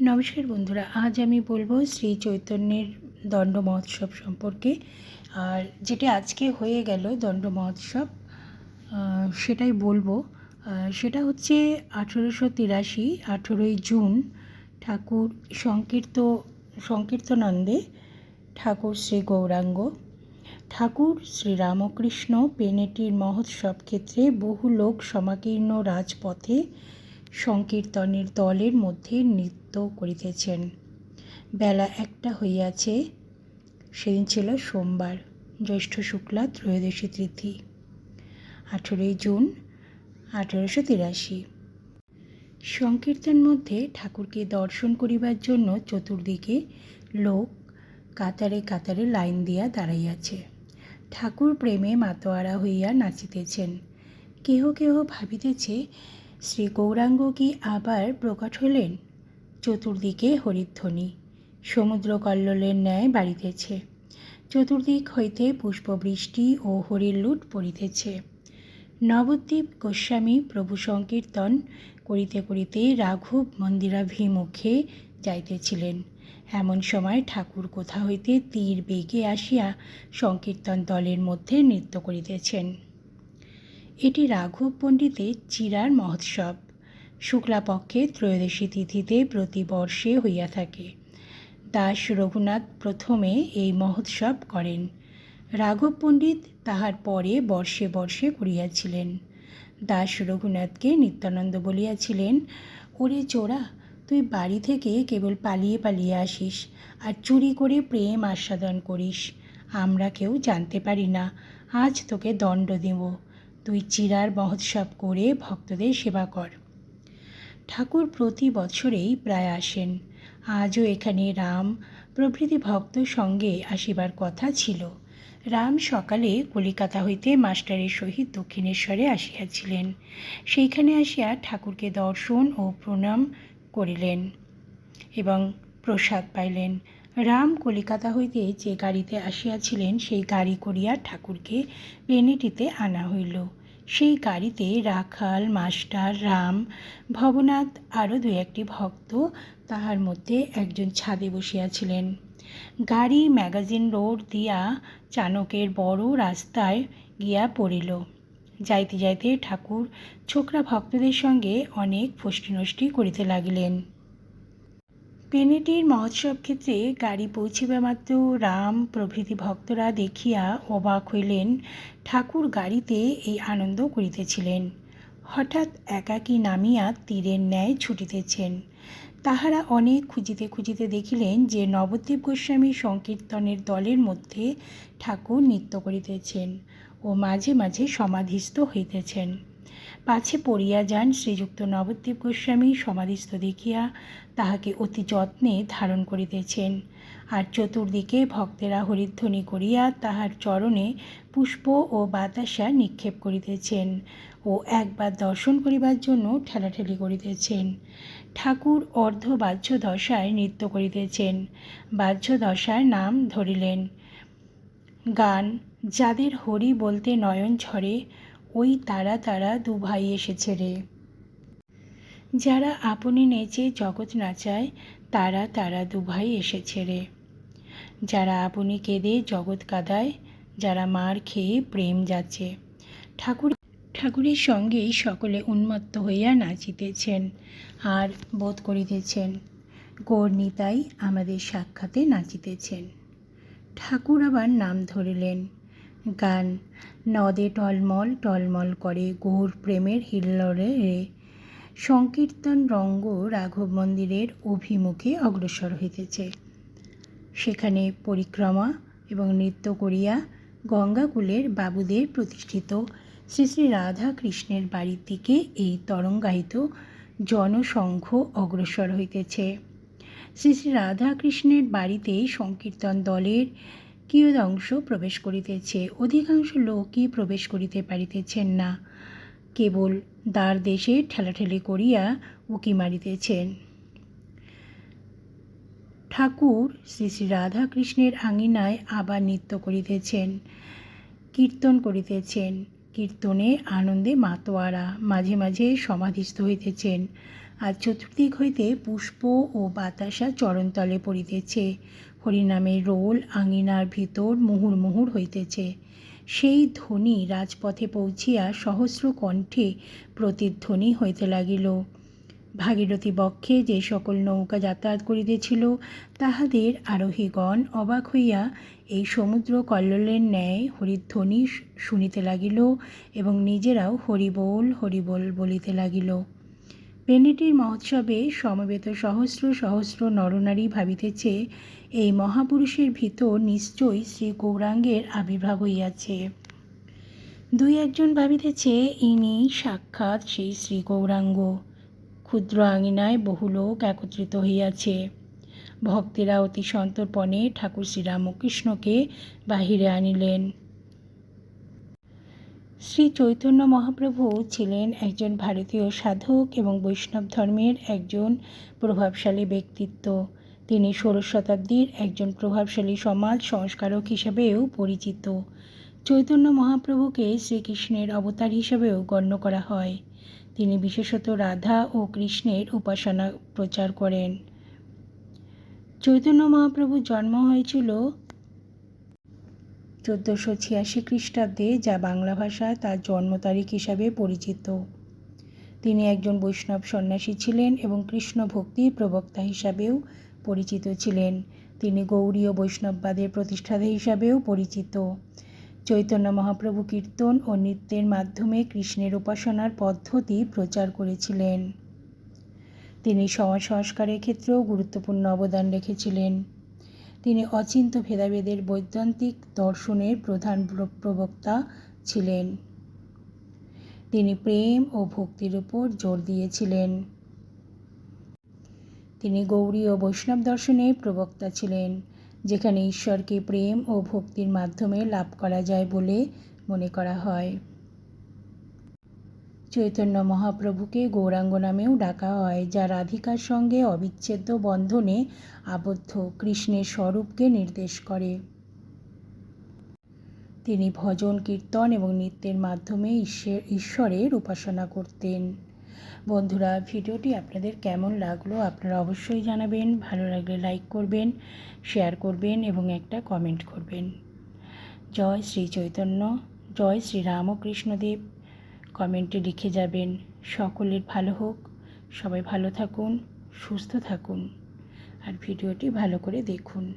নমস্কার বন্ধুরা, আজ আমি বলব শ্রী চৈতন্যের দণ্ড মহোৎসব সম্পর্কে। আর যেটা আজকে হয়ে গেল দণ্ড মহোৎসব সেটাই বলব। সেটা হচ্ছে আঠেরোশো তিরাশি, আঠেরোই জুন, ঠাকুর সংকীর্ত, সংকীর্তনন্দে ঠাকুর শ্রী গৌরাঙ্গ, ঠাকুর শ্রীরামকৃষ্ণ পেনেটির মহোৎসব ক্ষেত্রে বহু লোক সমাকীর্ণ রাজপথে সংকীর্তনের দলের মধ্যে নৃত্য করিতেছেন। বেলা একটা হইয়াছে, সেদিন ছিল সোমবার, জ্যৈষ্ঠ শুক্লা ত্রয়োদশী তিথি, আঠেরোই জুন আঠেরোশো তিরাশি। সংকীর্তন মধ্যে ঠাকুরকে দর্শন করিবার জন্য চতুর্দিকে লোক কাতারে কাতারে লাইন দিয়া দাঁড়াইয়াছে। ঠাকুর প্রেমে মাতোয়ারা হইয়া নাচিতেছেন। কেহ কেহ ভাবিতেছে শ্রী গৌরাঙ্গ কি আবার প্রকট হইলেন চতুর্দিকে হরিধ্বনি সমুদ্র কল্লোলের ন্যায় বাড়িতেছে। চতুর্দিক হইতে পুষ্পবৃষ্টি ও হরিলুট পড়িতেছে। নবদ্বীপ গোস্বামী প্রভু সংকীর্তন করিতে করিতে রাঘব মন্দিরাভিমুখে যাইতেছিলেন। এমন সময় ঠাকুর কোথা হইতে তীর বেগে আসিয়া সংকীর্তন দলের মধ্যে নৃত্য করিতেছেন। এটি রাঘব পণ্ডিতের চিরার মহোৎসব। শুক্লাপক্ষে ত্রয়োদশী তিথিতে প্রতি বর্ষে হইয়া থাকে। দাস রঘুনাথ প্রথমে এই মহোৎসব করেন। রাঘব পণ্ডিত তাহার পরে বর্ষে বর্ষে করিয়াছিলেন। দাস রঘুনাথকে নিত্যানন্দ বলিয়াছিলেন, ওরে চোরা, তুই বাড়ি থেকে কেবল পালিয়ে পালিয়ে আসিস আর চুরি করে প্রেম আস্বাদন করিস। আমরা কেউ জানতে পারি না, আজ তোকে দণ্ড দেব। তুই চিরার মহোৎসব করে ভক্তদের সেবা কর। ঠাকুর প্রতি বছরেই প্রায় আসেন। আজও এখানে রাম প্রভৃতি ভক্ত সঙ্গে আসিবার কথা ছিল। রাম সকালে কলিকাতা হইতে মাস্টারের সহিত দক্ষিণেশ্বরে আসিয়াছিলেন। সেইখানে আসিয়া ঠাকুরকে দর্শন ও প্রণাম করিলেন এবং প্রসাদ পাইলেন। রাম কলিকাতা হইতে যে গাড়িতে আসিয়াছিলেন, সেই গাড়ি করিয়া ঠাকুরকে পেনেটিতে আনা হইল। সেই গাড়িতে রাখাল, মাস্টার, রাম, ভবনাথ আরও দু একটি ভক্ত তাহার মধ্যে একজন ছাদে বসিয়াছিলেন গাড়ি, ম্যাগাজিন রোড দিয়া চানকের বড় রাস্তায় গিয়া পড়িল। যাইতে যাইতে ঠাকুর, ছোকরা ভক্তদের সঙ্গে অনেক ফষ্টি করিতে লাগিলেন। পেনেটির মহোৎসব ক্ষেত্রে গাড়ি পৌঁছিবা মাত্র রাম প্রভৃতি ভক্তরা দেখিয়া অবাক হইলেন। ঠাকুর গাড়িতে এই আনন্দ করিতেছিলেন। হঠাৎ একাকী নামিয়া তীরের ন্যায় ছুটিতেছেন। তাহারা অনেক খুঁজিতে খুঁজিতে দেখিলেন যে নবদ্বীপ গোস্বামী সংকীর্তনের দলের মধ্যে ঠাকুর নৃত্য করিতেছেন ও মাঝে মাঝে সমাধিস্থ হইতেছেন। পাছে পড়িয়া যান শ্রীযুক্ত নবদ্বীপ গোস্বামী, সমাধিস্থ দেখিয়া তাহাকে অতি যত্নে ধারণ করিতেছেন। আর চতুর্দিকে ভক্তেরা হরিধ্বনি করিয়া তাহার চরণে পুষ্প ও বাতাসা নিক্ষেপ করিতেছেন ও একবার দর্শন করিবার জন্য ঠেলাঠেলি করিতেছেন। ঠাকুর অর্ধ বাহ্য দশায় নৃত্য করিতেছেন। বাহ্য দশার নাম ধরিলেন। গান, যাদের হরি বলতে নয়ন ঝরে ওই তারা তারা দু ভাই এসেছে রে। যারা আপনি নেচে জগৎ নাচায়, তারা তারা দু ভাই এসেছে রে। যারা আপনি কেঁদে জগৎ কাদায়, যারা মার খেয়ে প্রেম যাচ্ছে। ঠাকুর, ঠাকুরের সঙ্গেই সকলে উন্মত্ত হইয়া নাচিতেছেন আর বোধ করিতেছেন, গৌরনিতাই আমাদের সাক্ষাতে নাচিতেছেন। ঠাকুর আবার নাম ধরিলেন। গান। নদে টলমল টলমল করে গৌর প্রেমের হিল্লরে রে। সংকীর্তন রঙ্গ রাঘব মন্দিরের অভিমুখে অগ্রসর হইতেছে। সেখানে পরিক্রমা এবং নৃত্য করিয়া গঙ্গাকুলের বাবুদের প্রতিষ্ঠিত শ্রী শ্রী রাধা কৃষ্ণের বাড়ির দিকে এই তরঙ্গায়িত জনসংঘ অগ্রসর হইতেছে। শ্রী শ্রী রাধা কৃষ্ণের বাড়িতে সংকীর্তন দলের কিয়দংশ প্রবেশ করিতেছে, অধিকাংশ লোকই প্রবেশ করিতে পারিতেছেন না। কেবল দ্বার দেশে ঠেলাঠেলি করিয়া উকি মারিতেছেন। ঠাকুর শ্রী শ্রী রাধাকৃষ্ণের আঙিনায় আবার নৃত্য করিতেছেন, কীর্তন করিতেছেন, কীর্তনে আনন্দে মাতোয়ারা, মাঝে মাঝে সমাধিস্থ হইতেছেন আর চতুর্দিক হইতে পুষ্প ও বাতাসা চরণতলে পড়িতেছে। হরিনামের রোল আঙিনার ভিতর মুহুর মুহুর হইতেছে। সেই ধ্বনি রাজপথে পৌঁছিয়া সহস্র কণ্ঠে প্রতিধ্বনি হইতে লাগিল। ভাগীরথী বক্ষে যে সকল নৌকা যাতায়াত করিতেছিল, তাহাদের আরোহীগণ অবাক হইয়া এই সমুদ্র কল্লোলের ন্যায় হরিধ্বনি শুনিতে লাগিল এবং নিজেরাও হরিবোল হরিবোল বলিতে লাগিল। বেনেটির মহোৎসবে সমবেত সহস্র সহস্র নরনারী ভাবিতেছে, এই মহাপুরুষের ভিতর নিশ্চয়ই শ্রী গৌরাঙ্গের আবির্ভাব হইয়াছে। দুই একজন ভাবিতেছে, ইনি সাক্ষাৎ সেই শ্রী গৌরাঙ্গ। ক্ষুদ্র আঙিনায় বহু লোক একত্রিত হইয়াছে। ভক্তেরা অতি সন্তর্পণে ঠাকুর শ্রীরামকৃষ্ণকে বাহিরে আনিলেন। শ্রী চৈতন্য মহাপ্রভু ছিলেন একজন ভারতীয় সাধক এবং বৈষ্ণব ধর্মের একজন প্রভাবশালী ব্যক্তিত্ব। তিনি ষোড়শ শতাব্দীর একজন প্রভাবশালী সমাজ সংস্কারক হিসাবেও পরিচিত। চৈতন্য মহাপ্রভুকে শ্রীকৃষ্ণের অবতার হিসাবেও গণ্য করা হয়। তিনি বিশেষত রাধা ও কৃষ্ণের উপাসনা প্রচার করেন। চৈতন্য মহাপ্রভুর জন্ম হয়েছিল চোদ্দোশো ছিয়াশি খ্রিস্টাব্দে যা বাংলা ভাষায় তার জন্ম তারিখ হিসাবে পরিচিত। তিনি একজন বৈষ্ণব সন্ন্যাসী ছিলেন এবং কৃষ্ণ ভক্তির প্রবক্তা হিসাবেও পরিচিত ছিলেন। তিনি গৌড়ীয় বৈষ্ণববাদের প্রতিষ্ঠাতা হিসাবেও পরিচিত। চৈতন্য মহাপ্রভু কীর্তন ও নৃত্যের মাধ্যমে কৃষ্ণের উপাসনার পদ্ধতি প্রচার করেছিলেন। তিনি সমাজ সংস্কারের ক্ষেত্রেও গুরুত্বপূর্ণ অবদান রেখেছিলেন। তিনি অচিন্ত ভেদাভেদের বৈদান্তিক দর্শনের প্রধান প্রবক্তা ছিলেন। তিনি প্রেম ও ভক্তির উপর জোর দিয়েছিলেন। তিনি গৌরী ও বৈষ্ণব দর্শনের প্রবক্তা ছিলেন, যেখানে ঈশ্বরকে প্রেম ও ভক্তির মাধ্যমে লাভ করা যায় বলে মনে করা হয়। চৈতন্য মহাপ্রভুকে গৌরাঙ্গ নামেও ডাকা হয়, যা রাধিকার সঙ্গে অবিচ্ছেদ্য বন্ধনে আবদ্ধ কৃষ্ণের স্বরূপকে নির্দেশ করে। তিনি ভজন, কীর্তন এবং নৃত্যের মাধ্যমে ঈশ্বর, ঈশ্বরের উপাসনা করতেন। বন্ধুরা, ভিডিওটি আপনাদের কেমন লাগল আপনারা অবশ্যই জানাবেন, ভালো লাগলে লাইক করবেন, শেয়ার করবেন এবং একটা কমেন্ট করবেন। জয় শ্রী চৈতন্য, জয় শ্রী রামকৃষ্ণদেব। কমেন্টে লিখে যাবেন, সকলের ভালো হোক, সবাই ভালো থাকুন, সুস্থ থাকুন। আর ভিডিওটি ভালো করে দেখুন।